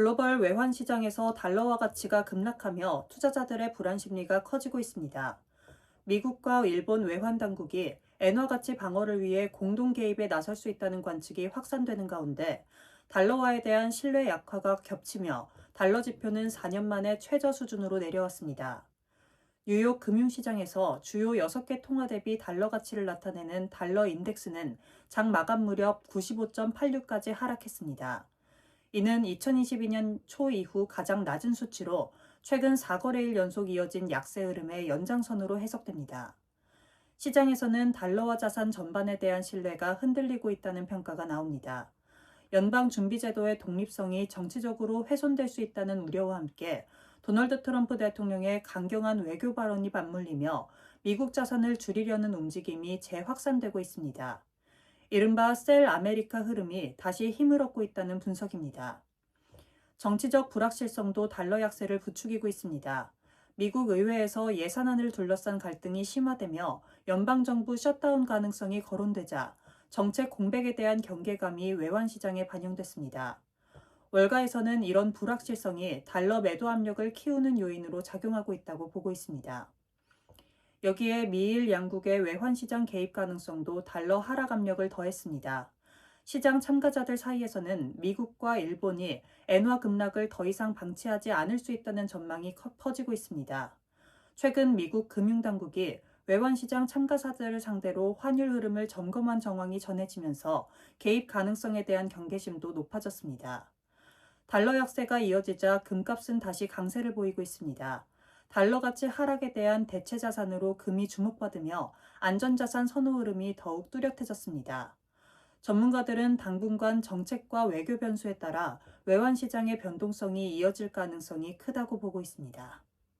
글로벌 외환 시장에서 달러화 가치가 급락하며 투자자들의 불안 심리가 커지고 있습니다. 미국과 일본 외환 당국이 엔화 가치 방어를 위해 공동 개입에 나설 수 있다는 관측이 확산되는 가운데 달러화에 대한 신뢰 약화가 겹치며 달러 지표는 4년 만에 최저 수준으로 내려왔습니다. 뉴욕 금융시장에서 주요 6개 통화 대비 달러 가치를 나타내는 달러 인덱스는 장 마감 무렵 95.86까지 하락했습니다. 이는 2022년 초 이후 가장 낮은 수치로 최근 4거래일 연속 이어진 약세 흐름의 연장선으로 해석됩니다. 시장에서는 달러와 자산 전반에 대한 신뢰가 흔들리고 있다는 평가가 나옵니다. 연방준비제도의 독립성이 정치적으로 훼손될 수 있다는 우려와 함께 도널드 트럼프 대통령의 강경한 외교 발언이 맞물리며 미국 자산을 줄이려는 움직임이 재확산되고 있습니다. 이른바 셀 아메리카 흐름이 다시 힘을 얻고 있다는 분석입니다. 정치적 불확실성도 달러 약세를 부추기고 있습니다. 미국 의회에서 예산안을 둘러싼 갈등이 심화되며 연방정부 셧다운 가능성이 거론되자 정책 공백에 대한 경계감이 외환 시장에 반영됐습니다. 월가에서는 이런 불확실성이 달러 매도 압력을 키우는 요인으로 작용하고 있다고 보고 있습니다. 여기에 미일 양국의 외환 시장 개입 가능성도 달러 하락 압력을 더했습니다. 시장 참가자들 사이에서는 미국과 일본이 엔화 급락을 더 이상 방치하지 않을 수 있다는 전망이 퍼지고 있습니다. 최근 미국 금융당국이 외환시장 참가자들을 상대로 환율 흐름을 점검한 정황이 전해지면서 개입 가능성에 대한 경계심도 높아졌습니다. 달러 약세가 이어지자 금값은 다시 강세를 보이고 있습니다. 달러 가치 하락에 대한 대체 자산으로 금이 주목받으며 안전자산 선호 흐름이 더욱 뚜렷해졌습니다. 전문가들은 당분간 정책과 외교 변수에 따라 외환 시장의 변동성이 이어질 가능성이 크다고 보고 있습니다.